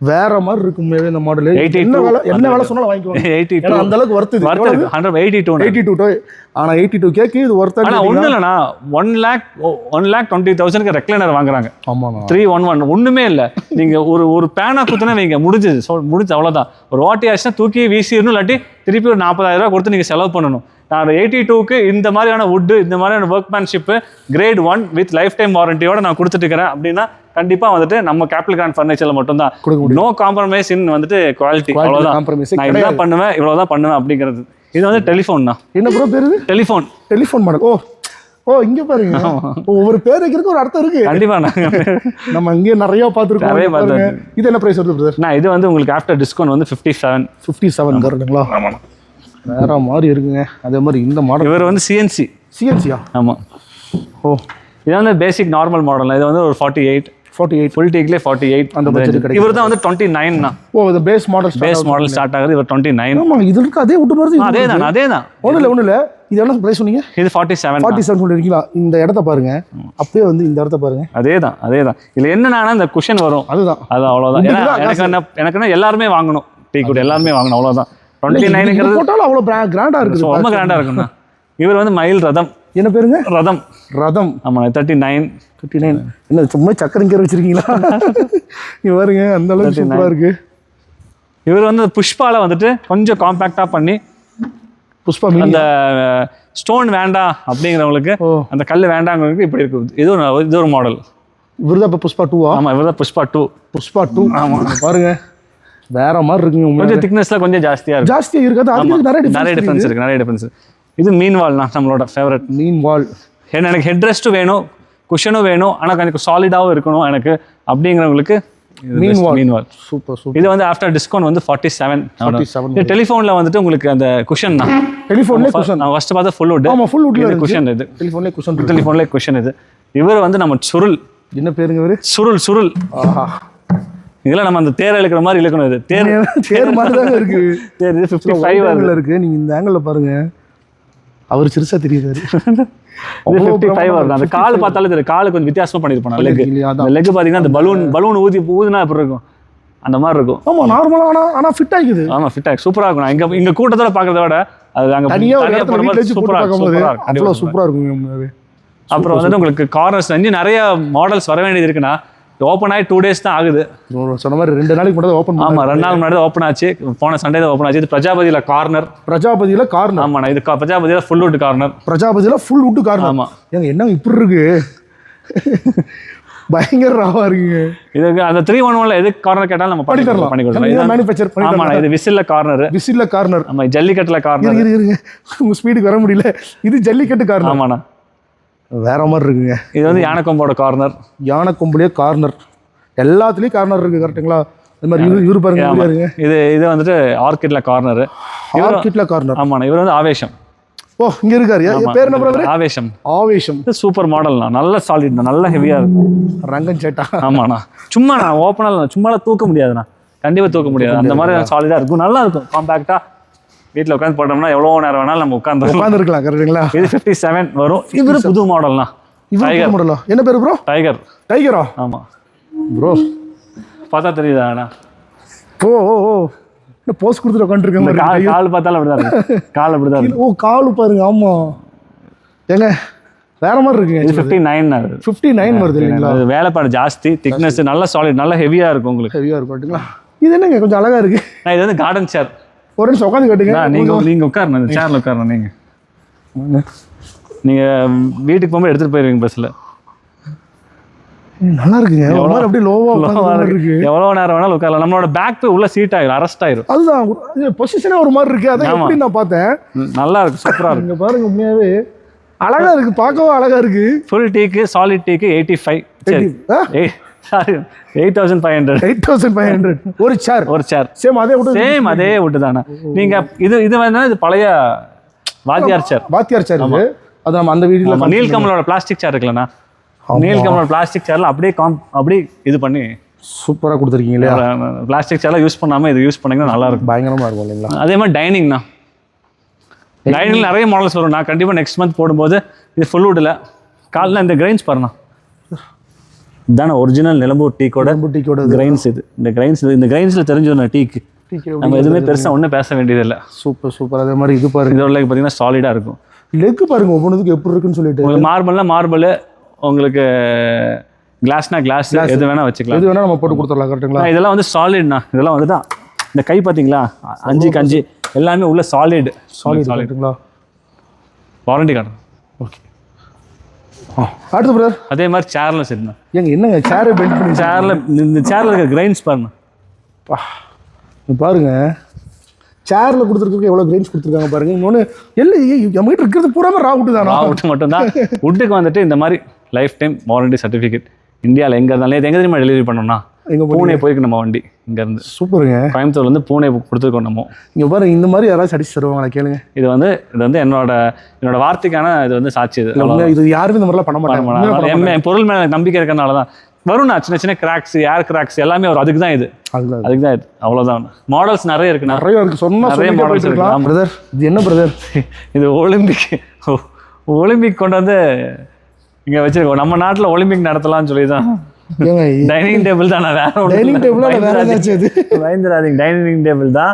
வேற மாதிரி இருக்கும் உண்மையாவே இந்த மாடல் 82 என்ன வேலை என்ன வேலை சொன்னாலும் வாங்கிக்குவாங்க எயிட்டி டூ அந்த அளவுக்கு வருது இருக்கு. Hundred eighty two eighty two ஆனா எயிட்டி டூ கேக்கு இது ஒருத்தர் ஆனா ஒண்ணு இல்லைண்ணா. One lakh one lakh twenty தௌசண்ட்க்கு ரெக்லைனர் வாங்குறாங்க. ஆமாண்ணா. த்ரீ ஒன் ஒன் ஒண்ணுமே இல்ல. நீங்க ஒரு ஒரு பேனா குத்துனா நீங்க முடிஞ்சது. முடிஞ்சு அவ்வளவுதான். ஒரு ஓட்டி ஆச்சுன்னா தூக்கி வீசிடணும் இல்லாட்டி திருப்பி ஒரு நாற்பதாயிரம் ரூபாய் கொடுத்து நீங்க செலவு பண்ணணும். நான் எயிட்டி டூக்கு இந்த மாதிரியான வுட்டு இந்த மாதிரியான workmanship great one with life time வாரண்டியோட நான் கொடுத்துட்டு இருக்கிறேன் அப்படின்னா கண்டிப்பா வந்துட்டு நம்ம கேபிட்டல் கிராண்ட் ஃபர்னிச்சர்ல மட்டும் தான் கொடுக்க நோ காம்ப்ரமைஸ் இன் வந்துட்டு குவாலிட்டி Quality அவ்வளவுதான். compromise நான் இதுதான் பண்ணுவேன் இவ்வளவுதான் பண்ணுவேன் அப்படிங்கிறது. இது வந்து டெலிஃபோன் தான். என்ன ப்ரோ பேரு? டெலிஃபோன் டெலிஃபோன் மாடல் ஓ ஓ இங்க பாருங்க. ஒவ்வொரு பேர் வைக்கிறதுக்கு ஒரு அர்த்தம் இருக்கு. கண்டிப்பா நாங்க நம்ம இங்கே நிறைய பார்த்துருக்கோம். இது என்ன பிரைஸ் வருது பிரதர் நான் இது வந்து உங்களுக்கு ஆஃப்டர் டிஸ்கவுண்ட் வந்து ஃபிஃப்டி செவன் ஃபிஃப்டி செவன் வேற மாதிரி இருக்குங்க. அதே மாதிரி இந்த மாடல் இவர் வந்து சிஎன்சி சிஎன்சியா ஆமா. ஓ. இது வந்து பேசிக் நார்மல் மாடல் இது வந்து ஒரு forty eight forty eight full டீக்லேயே forty eight அந்த budget கிடைக்கும். இவர் தான் வந்து டுவெண்ட்டி நைன் தான். ஓ இந்த base model base model start ஆகுது இவர் டுவெண்ட்டி நைன் ஆமா இது இருக்கு அதே விட்டு வருது அதே தான் அதே தான். ஒன்றும் இல்லை ஒன்றும் இல்லை. இது என்ன பிரைஸ் சொன்னீங்க? இது ஃபார்ட்டி செவன் ஃபார்ட்டி செவன் சொல்லிருக்கீங்களா? இந்த இடத்த பாருங்க. அப்படியே வந்து இந்த இடத்த பாருங்க. அதே தான் அதே தான். இதில் என்னன்னா இந்த குஷன் வரும். அதுதான். அது அவ்வளோதான் எனக்கு என்ன எனக்கு என்ன எல்லாருமே வாங்கணும். டீ குட் எல்லாருமே வாங்கணும் அவ்வளோதான் டுவெண்ட்டி நைனுங்கிறது போட்டாலும் அவ்வளோ கிராண்டா இருக்குது ரொம்ப கிராண்டாக இருக்குண்ணா இவர் வந்து மயில் ரதம். என்ன பேருங்க? ரதம். ரதம். ஆமாம் தேர்ட்டி நைன் ஃபிஃப்டி நைன் என்ன சும்மா சக்கரை கீரை வச்சிருக்கீங்களா? இங்க பாருங்க அந்த அளவுக்கு சூப்பரா இருக்கு. இவர் வந்து புஷ்பால வந்துட்டு கொஞ்சம் காம்பேக்டாக பண்ணி புஷ்பா அந்த ஸ்டோன் வேண்டாம் அப்படிங்கிறவங்களுக்கு அந்த கல் வேண்டாங்கிறவங்களுக்கு இப்படி இருக்கு. இது ஒரு இது ஒரு மாடல் இவருதான் இப்போ புஷ்பா டூவா ஆமா இவர் தான் புஷ்பா டூ புஷ்பா டூ பாருங்க. வேற மாதிரி இருக்குங்க. கொஞ்சம் திக்னஸ்ல கொஞ்சம் ஜாஸ்தியா இருக்கு ஜாஸ்தியா இருக்காது அதுக்கு நிறைய நிறைய டிஃபரன்ஸ் இருக்கு நிறைய டிஃபரன்ஸ் இது மீன் வால்னா நம்மளோட ஃபேவரட் மீன் வால் ஏன்னா எனக்கு ஹெட் ரெஸ்ட்டும் வேணும் குஷனும் வேணும். ஆனால் எனக்கு சாலிடாகவும் இருக்கணும் எனக்கு அப்படிங்கிறவங்களுக்கு மீன் வால் மீன் வால் சூப்பர் சூப்பர். இது வந்து ஆஃப்டர் டிஸ்கவுண்ட் வந்து ஃபார்ட்டி செவன் 47 இது டெலிஃபோனில் வந்துட்டு உங்களுக்கு அந்த குஷன் தான். டெலிஃபோன்லேயே குஷன் நான் ஃபர்ஸ்ட் பார்த்த ஃபுல் வுட் ஆமா ஃபுல் இருக்கு குஷன் இது. டெலிஃபோன்லேயே குஷன் டெலிஃபோன்லேயே குஷன் இது. இவர் வந்து நம்ம சுருள். என்ன பேருங்க இவரு? சுருள் சுருள். ஆஹா. இதெல்லாம் நம்ம அந்த தேர் இழுக்கிற மாதிரி இழுக்கணும் இது. தேர் தேர் மாதிரி தாங்க இருக்கு. <laughs> தேர் இது ஃபிஃப்டி ஃபைவ் ஆங்கிள் இருக்கு. நீங்க இந்த ஆங்கிள் பாருங்க. அவர் சிறுசா தெரியுதாரு <laughs> இது ஃபிஃப்டி ஃபைவ் வருது அந்த கால் பார்த்தாலே தெரியும். கால் கொஞ்சம் வித்தியாசமா பண்ணிருப்போம் லெக் லெக் பார்த்தீங்கன்னா அந்த பலூன் பலூன் ஊதி ஊதுனா எப்படி இருக்கும்? அந்த மாதிரி இருக்கும். ஆமா நார்மலா ஆனா ஆனா ஃபிட் ஆகிக்குது. ஆமா ஃபிட் ஆகி சூப்பரா இருக்கும். இங்க இங்க கூட்டத்தோட பார்க்கறத விட அது அங்க தனியா ஒரு இடத்துல வீட்டுல வச்சு சூப்பரா இருக்கும் சூப்பரா இருக்கும். அவ்வளவு சூப்பரா உண்மையாவே. அப்புறம் வந்துட்டு உங்களுக்கு கார்னர்ஸ் இன்னும் நிறைய மாடல்ஸ் வர வேண்டியது இருக்குன்னா ஓப்பன் ஆகி டூ டேஸ் தான் ஆகுது. சொன்ன மாதிரி ரெண்டு நாளைக்கு மட்டும் ஓப்பன் ஆமா ரெண்டு நாள் முன்னாடி ஓப்பன் ஆச்சு. போன சண்டே தான் ஓப்பன் ஆச்சு. இது பிரஜாபதியில கார்னர் பிரஜாபதியில கார்னர் ஆமாண்ணா இது பிரஜாபதியில ஃபுல் வுட் கார்னர் பிரஜாபதியில ஃபுல் விட்டு கார்னர் ஆமா. ஏங்க என்ன இப்படி இருக்கு? பயங்கர ராவா இருக்குங்க இதுக்கு அந்த த்ரீ ஒன் ஒன்ல எது கார்னர் கேட்டாலும் நம்ம பண்ணி தரலாம். பண்ணி கொடுக்கலாம். manufacture பண்ணி தரலாம். இது விசில்ல கார்னர் விசில்ல கார்னர் ஆமா ஜல்லிக்கட்டுல கார்னர் இருங்க. உங்க ஸ்பீடுக்கு வர முடியல. இது ஜல்லிக்கட்டு கார்னர் ஆமாண்ணா. வேற மாதிரி இருக்குங்க. இது வந்து யானைக்கொம்போட கார்னர் யானை கொம்புலயே கார்னர் எல்லாத்துலயும் கார்னர் இருக்கு கரெக்ட்டுங்களா அது மாதிரி இவரு இவரு பாருங்க இருங்க இது இது வந்துட்டு ஆர்கிட்ல கார்னர் ஆர்கிட்ல கார்னர் ஆமாண்ணா இவர் வந்து ஆவேஷம் ஓ இங்க இருக்காரு. பேர் என்ன ஆவேஷம் ஆவேஷம் சூப்பர் மாடல்ண்ணா நல்ல சாலிட்ண்ணா நல்ல ஹெவியா இருக்கும் ரங்கன் சேட்டா. ஆமாண்ணா. சும்மா நான் ஓப்பனாக சும்மாலாம் தூக்க முடியாதுண்ணா. கண்டிப்பா தூக்க முடியாது. அந்த மாதிரி சாலிடா இருக்கும். நல்லா இருக்கும் காம்பாக்டா வீட்ல உட்காந்து போட்டோம்னா எவ்வளவு நேரம் வேணாலும் நம்ம உட்காந்து உட்கார்ந்து இருக்கலாம் கரெக்ட்டுங்களா இது ஃபிஃப்டி செவன் வரும். இவரு புது மாடல்ண்ணா இவரு மாடலா என்ன பேரு ப்ரோ டைகர் டைகரா ஆமா. ப்ரோ பார்த்தா தெரியுதா அண்ணா ஓ ஓ ஓ. போஸ்ட் கொடுத்துட்டு உட்காந்துருக்க இந்த மாதிரி கால் கால் பார்த்தாலும் அப்படிதான் இருக்கு. <laughs> கால் அப்படிதான் இருக்கு. ஓ காலு பாருங்க ஆமா. ஏங்க வேற மாதிரி இது இருக்குங்க ஃபிஃப்டி நைன் ஃபிஃப்டி நைன் வருது இல்லைங்களா? இது வேலைப்பாடு ஜாஸ்தி திக்னஸ் நல்ல சாலிட் நல்ல ஹெவியா இருக்கும் உங்களுக்கு. ஹெவியா இருக்கும் இது என்னங்க கொஞ்சம் அழகா இருக்கு. நான் இது வந்து கார்டன் சேர் ஒரு நிமிஷம் உட்காந்து கேட்டுங்க நீங்க நீங்க உட்காரணும் சேர்ல உட்காரணும் நீங்க. நீங்க வீட்டுக்கு போகும்போது எடுத்துட்டு போயிருவீங்க பஸ்ல நல்லா இருக்குங்க. மாதிரி அப்படியே லோவா உட்காந்து இருக்கு. எவ்வளவு நேரம் வேணாலும் உட்காரலாம். நம்மளோட பேக் உள்ள சீட் ஆயிரும் அரெஸ்ட் ஆயிரும். அதுதான். பொசிஷனே ஒரு மாதிரி இருக்கு. ஆமா. எப்படி நான் பார்த்தேன். நல்லா இருக்கு சூப்பரா இருக்கு. பாருங்க உண்மையாவே. அழகா இருக்கு பார்க்கவும் அழகா இருக்கு. Full teak solid teak eighty five eight thousand five hundred eight thousand five hundred ஒரு சேர் ஒரு சேர் சேம் அதே விட்டு. சேம் அதே விட்டு தானே. நீங்க இது இது பழைய வாத்தியார் சேர் பாத்தியார் சேர் அது நம்ம அந்த வீடியோல ஆமா நீல்கமலோட பிளாஸ்டிக் சேர் இருக்குல்லண்ணா நீல்கமலோட பிளாஸ்டிக் சேர்ல அப்படியே காம் அப்படியே இது பண்ணி. சூப்பரா கொடுத்துருக்கீங்க இல்லையா பிளாஸ்டிக் சேர்லாம் யூஸ் பண்ணாம இது யூஸ் பண்ணீங்கன்னா நல்லா இருக்கும். பயங்கரமா இருக்கும் இல்லைங்களா? அதே மாதிரி டைனிங்ண்ணா டைனிங் நிறைய மாடல்ஸ் வரும் நான் கண்டிப்பாக நெக்ஸ்ட் மந்த் போடும்போது இது ஃபுல் வுட்டில் காலைல இந்த கிரைன்ஸ் பாருண்ணா. இதான ஒரிஜினல் நிலம்பூர் டீக்கோட டீக்கோட கிரைன்ஸ் இது. இந்த கிரைன்ஸ் இந்த கிரைன்ஸில் தெரிஞ்சிடும் டீக்கு நம்ம எதுவுமே பெருசாக ஒன்றும் பேச வேண்டியதில்லை. Super super. அதே மாதிரி இது பாருங்க. இதோட பார்த்தீங்கன்னா சாலிடாக இருக்கும். லெக் பாருங்க ஒவ்வொன்றுக்கு எப்படி இருக்குன்னு சொல்லிட்டு. உங்களுக்கு மார்பிள்னா மார்பிள் உங்களுக்கு கிளாஸ்னா கிளாஸ் எது வேணா வச்சுக்கலாம். எது வேணா நம்ம போட்டு கொடுத்துடலாம் கரெக்ட்டுங்களா? ஆனா, இதெல்லாம் வந்து சாலிட்ண்ணா இதெல்லாம் வந்துட்டு இந்த கை பார்த்தீங்களா அஞ்சு எல்லாமே உள்ள சாலிட் சாலிட் கரெக்ட்டுங்களா? வாரண்டி கார்டு அடுத்து பிரதர் அதே மாதிரி சேர்ல சரிண்ணா ஏங்க என்னங்க சேரை பெண்ட் பண்ணி சேர்ல இந்த சேர்ல இருக்க கிரைன்ஸ் பாருங்க. பாருங்க. சேர்ல கொடுத்துருக்க எவ்வளவு கிரெயின்ஸ் கொடுத்துருக்காங்க பாருங்க. இன்னொன்று எல்லாம் நம்ம கிட்ட இருக்கிறது பூராம ரா விட்டு தானா? அவுட் மட்டும்தான். உட்டுக்கு வந்துட்டு இந்த மாதிரி லைஃப் டைம் வாரண்டி சர்டிஃபிகேட் இந்தியாவில் எங்கே இருந்தாலும் எங்கே தெரியுமா டெலிவரி பண்ணோம்னா எங்க பூனே போயிருக்கு நம்ம வண்டி? இங்கேருந்து. சூப்பருங்க. கோயம்புத்தூர்ல இருந்து பூனே கொடுத்துருக்கோம் நம்ம. இங்க பாருங்க இந்த மாதிரி யாராவது அடிச்சு தருவாங்களா? கேளுங்க. இது வந்து இது வந்து என்னோட என்னோட வார்த்தைக்கான இது வந்து சாட்சி இது. இது யாருமே இந்த மாதிரிலாம் பண்ண மாட்டாங்க. என் பொருள் மேலே நம்பிக்கை இருக்கறனால தான் வரும்ண்ணா சின்ன சின்ன கிராக்ஸ் ஏர் கிராக்ஸ் எல்லாமே வரும். அதுக்கு தான் இது. அதுக்கு தான் இது. அவ்வளோதான் மாடல்ஸ் நிறைய இருக்குண்ணா நிறைய இருக்கு. சொன்னா நிறைய இருக்கு. இருக்கலாம். பிரதர் இது என்ன பிரதர் <laughs> இது ஒலிம்பிக் ஒலிம்பிக் கொண்டு வந்து இங்கே வச்சிருக்கோம். நம்ம நாட்டில் ஒலிம்பிக் நடத்தலாம்னு சொல்லி தான் டைனிங் டேபிள் <laughs> தான் வேற டைனிங் டேபிளா வேற ஏதாச்சும் இது பயந்துராதீங்க டைனிங் டேபிள் தான்.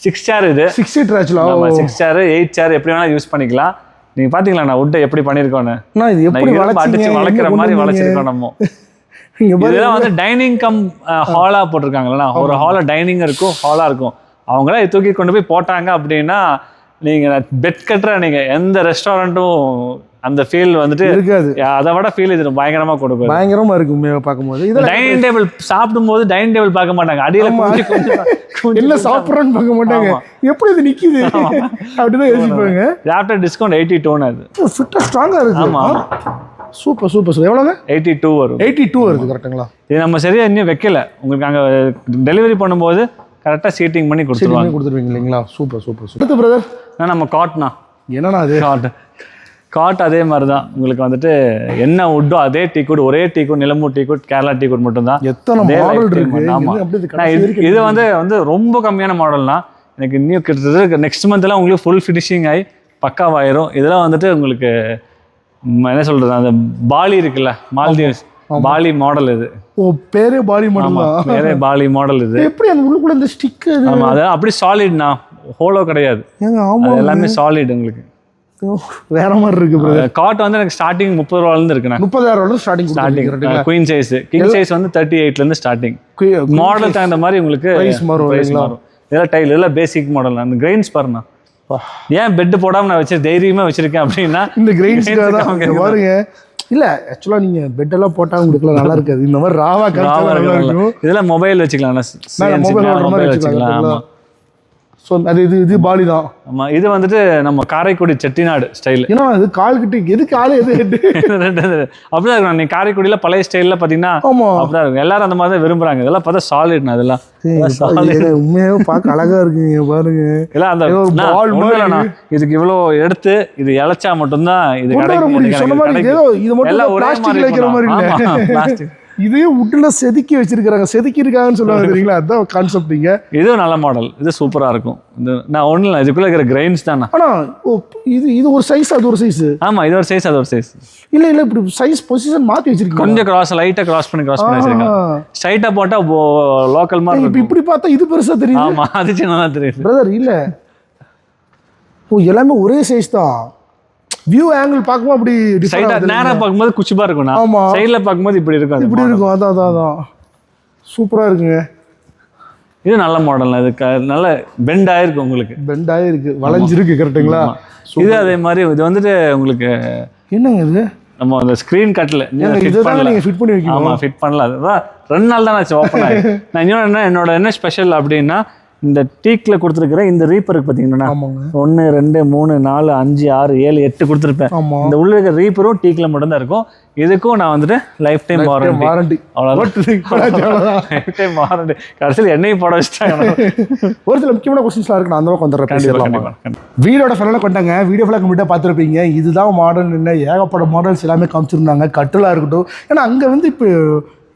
சிக்ஸ் சேர் இது. சிக்ஸ் சீட்டர் ஆக்சுவலா நம்ம சிக்ஸ் சேர் எயிட் சேர் எப்படி வேணா யூஸ் பண்ணிக்கலாம். நீங்க பாத்தீங்களா நான் உட்டை எப்படி பண்ணிருக்கோன்னு? நான் இது எப்படி அடிச்சு வளர்க்குற மாதிரி கொண்டு வளைச்சிருக்கோம் நம்ம. <laughs> இதெல்லாம் வந்து டைனிங் கம் ஹாலா போட்டிருக்காங்களா ஒரு ஹால டைனிங் இருக்கும் ஹாலா இருக்கும். அவங்கள இதை தூக்கி கொண்டு போய் போட்டாங்க அப்படின்னா நீங்க பெட் கட்டுற நீங்க எந்த ரெஸ்டாரண்ட்டும் அந்த ஃபீல் வந்துட்டு இருக்காது. அதை விட ஃபீல் இது பயங்கரமா கொடுக்கும் பயங்கரமா இருக்கு உண்மையா பார்க்கும்போது. இதெல்லாம் டைனிங் டேபிள் சாப்பிடும்போது டைனிங் டேபிள் பார்க்க மாட்டாங்க. அடியில என்ன சாப்பிட்றோன்னு பார்க்க மாட்டாங்க. எப்படி இது நிக்குது? அப்படிதான் யோசிப்பாங்க. ஆஃப்டர் டிஸ்கவுண்ட் எயிட்டி டூன்னு அது. ஃபிட்டா ஸ்ட்ராங்கா இருக்கு ஆமா சூப்பர் சூப்பர் சூப்பர் எவ்வளோங்க? எயிட்டி டூ வரும். எயிட்டி டூ வருது கரெக்ட்டுங்களா இது நம்ம சரியா இன்னும் வைக்கல. உங்களுக்கு அங்கே டெலிவரி பண்ணும்போது கரெக்டாக சீட்டிங் பண்ணி கொடுத்துருவாங்க. கொடுத்துருவீங்க இல்லைங்களா? சூப்பர் சூப்பர் சூப்பர் பிரதர் ஆனா நம்ம காட்னா என்னண்ணா அது? காட் காட் அதே மாதிரி தான் உங்களுக்கு வந்துட்டு என்ன உட்டோ அதே டீ குட் ஒரே teak wood Nilambur teak wood Kerala teak wood மட்டும்தான். எத்தனை மாடல் இருக்கு. இது அப்படியே வந்து வந்து ரொம்ப கம்மியான மாடல்னா எனக்கு இன்னும் கிட்டத்தட்ட நெக்ஸ்ட் மந்த்லாம் உங்களுக்கு ஃபுல் ஃபினிஷிங் ஆகி பக்காவாயிரும். இதெல்லாம் வந்துட்டு உங்களுக்கு என்ன சொல்றது? அந்த பாலி இருக்குல்ல மால்தீவ்ஸ். பாலி மாடல் இது. ஓ பேரே பாடி மாடல் வேற பாலி மாடல் இது. எப்படி அந்த உள்ளுக்குள்ள இந்த ஸ்டிக்கர் ஆமா அது அப்படி சாலிட்னா ஹோலோ கிடையாது. எல்லாமே சாலிட் உங்களுக்கு வேற மாதிரி இருக்கு காட் வந்து எனக்கு ஸ்டார்டிங் முப்பது ரூபால இருந்து இருக்குண்ணா முப்பதாயிரம் ரூபாய் starting starting queen size king size வந்து தேர்ட்டி எயிட்ல இருந்து ஸ்டார்டிங் மாடல் தகுந்த மாதிரி உங்களுக்கு Price மாறும் இதெல்லாம் டைல் இதெல்லாம் பேசிக் மாடல் அந்த கிரெயின்ஸ் பாருண்ணா. ஏன் பெட் போடாம நான் வச்சு தைரியமா வச்சிருக்கேன் அப்படின்னா இந்த இங்க பாருங்க. இல்ல ஆக்சுவலா நீங்க பெட் எல்லாம் போட்டா உங்களுக்கு நல்லா இருக்காது. இந்த மாதிரி ராவா ராவா இதெல்லாம் மொபைல் வச்சுக்கலாம் மொபைல் வச்சுக்கலாம். ஆமா. ஸோ அது இது இது பாலி தான். ஆமா இது வந்துட்டு நம்ம காரைக்குடி செட்டிநாடு ஸ்டைல் ஏன்னா அது கால் கிட்ட எதுக்கு ஆளு எது? <laughs> அப்படிதான் இருக்கும். நீ காரைக்குடியில பழைய ஸ்டைல்ல பாத்தீங்கன்னா ஆமா. அப்படிதான் இருக்கும். எல்லாரும் அந்த மாதிரி தான் விரும்புறாங்க. இதெல்லாம் பார்த்தா சாலிட்னா அதெல்லாம் உண்மையாவே பார்க்க அழகா இருக்குங்க பாருங்க. இல்ல அந்த. இதுக்கு இவ்வளவு எடுத்து இது இழைச்சா மட்டும்தான் இது கிடைக்கும். இது மட்டும் ஒரே மாதிரி. இதே உட்டுல செதுக்கி வச்சிருக்காங்க செதுக்கி இருக்காங்கன்னு சொல்லுவாங்க <laughs> தெரியுங்களா? அதான் கான்செப்ட் இங்க. இதுவும் நல்ல மாடல் இது சூப்பரா இருக்கும். இது நான் ஒண்ணும் இல்லை இதுக்குள்ள இருக்கிற கிரைன்ஸ் தானே ஆனா ஓ, இது இது ஒரு சைஸ் அது ஒரு சைஸ் ஆமா இது ஒரு சைஸ் அது ஒரு சைஸ் இல்ல இல்ல இப்படி சைஸ் பொசிஷன் மாத்தி வச்சிருக்கீங்க கொஞ்சம் கிராஸ் லைட்டா கிராஸ் பண்ணி கிராஸ் பண்ணி வச்சிருக்கேன். ஸ்ட்ரைட்டா போட்டா லோக்கல் மாதிரி இப்ப இப்படி பார்த்தா இது பெருசா தெரியுது. ஆமா அது சின்னதா தெரியுது. பிரதர் இல்ல. ஓ எல்லாமே ஒரே சைஸ் தான். வியூ ஆங்கிள் பார்க்கும்போது அப்படி சைடா நேரா பார்க்கும்போது குச்சிபா இருக்கும்ண்ணா. ஆமா. சைடுல பார்க்கும்போது இப்படி இருக்கும் இப்படி இருக்கும். அதான் அதான் அதான். சூப்பரா இருக்குங்க. இது நல்ல மாடல் இது நல்ல பெண்ட் ஆயிருக்கு உங்களுக்கு. பெண்ட் ஆயிருக்கு. வளைஞ்சிருக்கு கரெக்டுங்களா இது அதே மாதிரி இது வந்துட்டு உங்களுக்கு என்னங்க இது? நம்ம அந்த ஸ்க்ரீன் கட்டில் ஃபிட் நீங்க ஃபிட் பண்ணி வைக்கணும். ஆமா ஃபிட் பண்ணல. அதுதான் ரெண்டு நாள் தான் ஆச்சு ஓப்பன் ஆகி. நான் இன்னொன்று என்ன என்னோட என்ன ஸ்பெஷல் அப்படின்னா இந்த டீக்கில் கொடுத்துருக்கிற இந்த ரீப்பருக்கு பார்த்தீங்கன்னா ஒன்று ரெண்டு மூணு நாலு அஞ்சு ஆறு ஏழு எட்டு கொடுத்துருப்பேன். இந்த உள்ள இருக்கிற ரீப்பரும் டீக்கில் மட்டும்தான் இருக்கும். இதுக்கும் நான் வந்துட்டு லைஃப் டைம் வாரண்டி அவ்வளோதான் லைஃப் டைம் வாரண்டி கடைசியில் என்னையும் போட வச்சுட்டாங்க. <laughs> ஒரு சில முக்கியமான கொஸ்டின்ஸ்லாம் இருக்கு. நான் அந்த பக்கம் வந்துடுறேன். வீடோட ஃபெல்லாம் கொண்டாங்க. வீடியோ ஃபுல்லாக கம்ப்ளீட்டாக பார்த்துருப்பீங்க. இதுதான் மாடல் என்ன ஏகப்பட்ட மாடல்ஸ் எல்லாமே காமிச்சிருந்தாங்க. கட்டிலாக இருக்கட்டும். ஏன்னா அங்கே வந்து இப்போ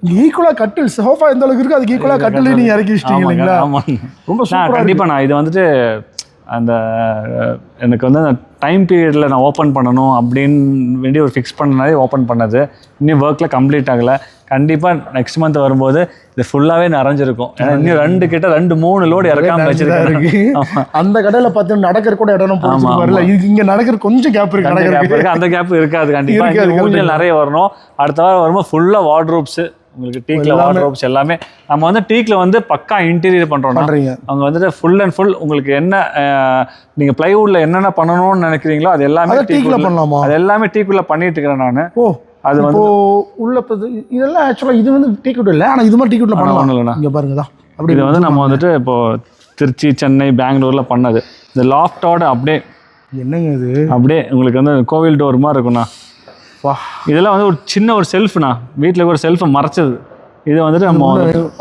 ஈக்குவலாக கட்டில் சோஃபா எந்த அளவுக்கு இருக்கு அதுக்கு ஈக்குவலாக கட்டில் நீங்கள் இறக்கி வச்சிட்டீங்க இல்லைங்களா. ரொம்ப கண்டிப்பா நான் இது வந்துட்டு அந்த எனக்கு வந்து அந்த டைம் பீரியட்ல நான் ஓப்பன் பண்ணணும் அப்படின்னு வேண்டி ஒரு ஃபிக்ஸ் பண்ணனாலே ஓப்பன் பண்ணது. இன்னும் ஒர்க்ல கம்ப்ளீட் ஆகல. கண்டிப்பா நெக்ஸ்ட் மந்த் வரும்போது இது ஃபுல்லாவே நிறைஞ்சிருக்கும். ஏன்னா இன்னும் ரெண்டு கிட்ட ரெண்டு மூணு லோடு இறக்காம இருக்கு. <laughs> வச்சிருக்கேன் அந்த கடையில் பார்த்தீங்கன்னா நடக்கிற கூட இடம் போட்டுருப்பாருல இது இங்கே நடக்கிற கொஞ்சம் கேப் இருக்கு அந்த கேப் இருக்காது கண்டிப்பா. இருக்காது, இங்க ஊஞ்சல் நிறைய வரணும். அடுத்த வாரம் வரும்போது ஃபுல்லா வார்ட்ரோப்ஸ் உங்களுக்கு டீக்ல வார்ட்ரோப்ஸ் எல்லாமே நம்ம வந்து டீக்ல வந்து பக்கா இன்டீரியர் பண்ணுறீங்க அவங்க வந்துட்டு ஃபுல் அண்ட் ஃபுல் உங்களுக்கு என்ன நீங்க பிளைவுட்ல என்னென்ன பண்ணணும்னு நினைக்கிறீங்களோ அது எல்லாமே டீக்குள்ள பண்ணலாமா? அது எல்லாமே டீக்குள்ள பண்ணிட்டு இருக்கிறேன் நான். ஓ அது வந்து உள்ள இதெல்லாம் ஆக்சுவலாக இது வந்து டீக்குட் இல்லை ஆனால் இது மாதிரி டீக்குட்ல பண்ணலாம். இங்கே பாருங்க அப்படி இது வந்து நம்ம வந்துட்டு இப்போ திருச்சி சென்னை பெங்களூர்ல பண்ணது. இந்த லாஃப்டோட அப்படியே என்னங்க இது? அப்படியே உங்களுக்கு வந்து கோவில் டோர் மாதிரி இருக்கும்ண்ணா. இதெல்லாம் வந்து ஒரு சின்ன ஒரு செல்ஃப்ண்ணா வீட்டில் ஒரு செல்ஃபை மறைச்சது. இது வந்துட்டு நம்ம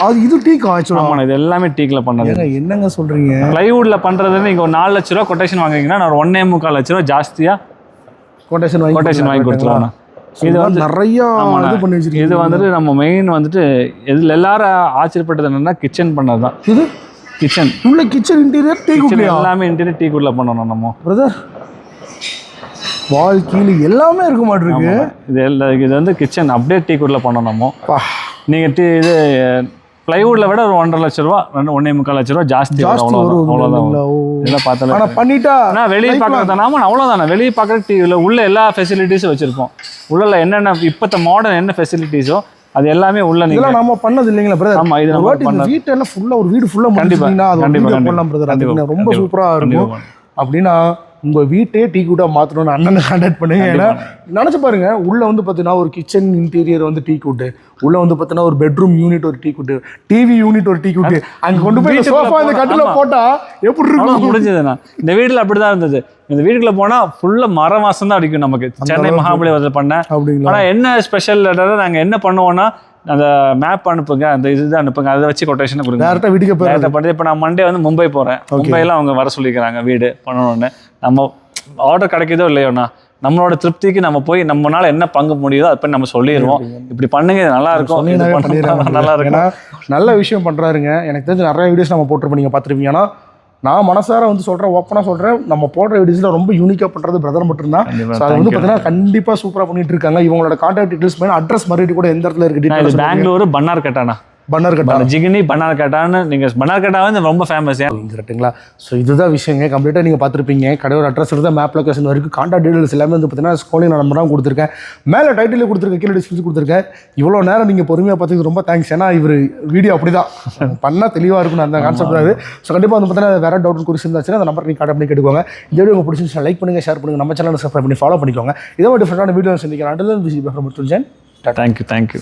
அது இது ஆக்சுவலாக ஆமாண்ணா இது எல்லாமே டீக்கில் பண்ணது என்னங்க சொல்றீங்க? பிளைவுட்ல பண்றது நீங்க ஒரு நாலு லட்ச ரூபா கொட்டேஷன் வாங்குறீங்கன்னா நான் ஒன்னே முக்கால் லட்ச ரூபா ஜாஸ்தியா கொட்டேஷன் வாங்கி கொட்டேஷன் வாங்கி கொடுத்துருவாங்க இது வந்து நிறைய. இது பண்ணி வச்சிருக்கீங்க. இது வந்துட்டு நம்ம மெயின் வந்துட்டு இதில் எல்லாரும் ஆச்சரியப்பட்டது என்னன்னா கிச்சன் பண்ணது தான் இது? கிச்சன் உள்ள கிச்சன் இன்டீரியர் டீ எல்லாமே இன்டீரியர் டீ குட்ல பண்ணணும் நம்ம. பிரதர் வால் கீழே எல்லாமே இருக்க மாட்டிருக்கு. இது எல்லா- இது வந்து கிச்சன் அப்படியே டீ குட்ல பண்ணணும் நம்ம. பா, நீங்க டீ இது பிளைவுட்ல விட ஒரு ஒன்றரை லட்ச ரூபா ரெண்டு ஒன்னே முக்கால் லட்ச ரூபா ஜாஸ்தி அவ்வளோதான். இதெல்லாம் பார்த்தாலே பண்ணிட்டா ஆனா வெளியே பார்க்கறது ஆமா அவ்வளோதானே வெளியே பார்க்குற டிவியில் உள்ள எல்லா ஃபெசிலிட்டிஸும் வச்சிருப்போம். உள்ள என்னென்ன இப்பத்த மாடர்ன் என்ன ஃபெசிலிட்டிஸோ அது எல்லாமே உள்ள நீங்க இதெல்லாம் நம்ம பண்ணது இல்லைங்களா பிரதர் ஆமா இது நம்ம வாட்டி இந்த பண்ணது. வீட்டெல்லாம் ஃபுல்லா ஒரு வீடு ஃபுல்லா முடிச்சிட்டீங்கன்னா அது கண்டிப்பா. போடலாம் பிரதர் அது ரொம்ப. சூப்பரா இருக்கும். அப்படின்னா உங்க வீட்டையே டீ கூட்டா மாத்தணும்னு அண்ணனை கான்டாக்ட் பண்ணுங்க ஏன்னா நினைச்சு பாருங்க உள்ள வந்து பாத்தீங்கன்னா ஒரு கிச்சன் இன்டீரியர் வந்து டீ கூட்டு. உள்ள வந்து பாத்தீங்கன்னா ஒரு பெட்ரூம் யூனிட் ஒரு டீ கூட்டு. டிவி யூனிட் ஒரு டீ கூட்டு. அங்க கொண்டு போய் சோஃபா இந்த கட்டில ஆமா. போட்டா எப்படி இருக்கும்? முடிஞ்சதுண்ணா. இந்த வீட்டில் அப்படிதான் இருந்தது. இந்த வீட்டுக்குள்ள போனா ஃபுல்லா மர வாசம் தான் அடிக்கும் நமக்கு. சென்னை. மகாபலிபுரத்தில் பண்ணேன் அப்படிங்களா? ஆனா என்ன ஸ்பெஷல் நாங்க என்ன பண்ணுவோம்னா அந்த மேப் அனுப்புங்க. அந்த இதுதான் அனுப்புங்க. அதை வச்சு கொட்டேஷன் கொடுங்க. டேரக்டா வீட்டுக்கு போயிடுறது. டேரக்டா பண்ணி இப்போ நான் மண்டே வந்து மும்பை போறேன். மும்பைல அவங்க வர சொல்லிக்கிறாங்க. வீடு பண்ணணும்னு. நம்ம ஆர்டர் கிடைக்குதோ இல்லையோண்ணா நம்மளோட திருப்திக்கு நம்ம போய் நம்மனால என்ன பங்கு முடியுதோ அதை போய் நம்ம சொல்லிடுவோம். இப்படி பண்ணுங்க இது நல்லா இருக்கும். நல்லா இருக்கும். நல்ல விஷயம் பண்றாருங்க. எனக்கு தெரிஞ்ச நிறைய வீடியோஸ் நம்ம போட்டிருப்போம். நீங்க பார்த்துருப்பீங்க. நான் மனசார வந்து சொல்றேன் ஓப்பனா சொல்றேன். நம்ம போடுற வீடியோஸ்ல ரொம்ப யூனிக்கா பண்றது பிரதர் மட்டும்தான். ஸோ அது வந்து. பார்த்தீங்கன்னா கண்டிப்பா சூப்பரா பண்ணிட்டு இருக்காங்க. இவங்களோட கான்டாக்ட் டீடைல்ஸ் மேலே அட்ரஸ் மறுபடியும் கூட எந்த இடத்துல இருக்கு பெங்களூரு பன்னார் கட்டானா பன்னர் கட்டா. ஜிகினி பன்னார் கட்டான்னு நீங்க பன்னார் கட்டா வந்து ரொம்ப ஃபேமஸ் கரெக்ட்டுங்களா ஸோ இதுதான் விஷயங்க. கம்ப்ளீட்டாக நீங்கள் பார்த்துருப்பீங்க. கடையோட அட்ரஸ் இருந்தால் மேப் லொகேஷன் வரைக்கும் கான்டாக்ட் டீடைல்ஸ் எல்லாமே வந்து பார்த்தீங்கன்னா ஸ்கோலிங் நம்பர் தான் கொடுத்துருக்கேன். மேலே டைட்டில் கொடுத்துருக்கேன் கீழே டிஸ்கிரிப்ஷன் கொடுத்துருக்கேன். இவ்வளோ நேரம் நீங்கள் பொறுமையாக பார்த்ததுக்கு ரொம்ப தேங்க்ஸ் ஏன்னா இவர் வீடியோ அப்படி தான் <laughs> பண்ணால் தெளிவாக இருக்கணும் அந்த கான்செப்ட் தான் இது. ஸோ கண்டிப்பாக வந்து பார்த்தீங்கன்னா வேறு டவுட் குறிச்சு இருந்தாச்சுன்னா அந்த நம்பர் நீங்கள் கான்டாக்ட் பண்ணி கேட்டுக்கோங்க. இந்த வீடியோ உங்களுக்கு பிடிச்சிருந்துச்சு லைக் பண்ணுங்கள் ஷேர் பண்ணுங்கள் நம்ம சேனலை சப்ஸ்கிரைப் பண்ணி ஃபாலோ பண்ணிக்கோங்க. இதே மாதிரி டிஃப்ரெண்டான வீடியோ செஞ்சுக்கலாம் அண்டில் தேங்க்யூ தேங்க்யூ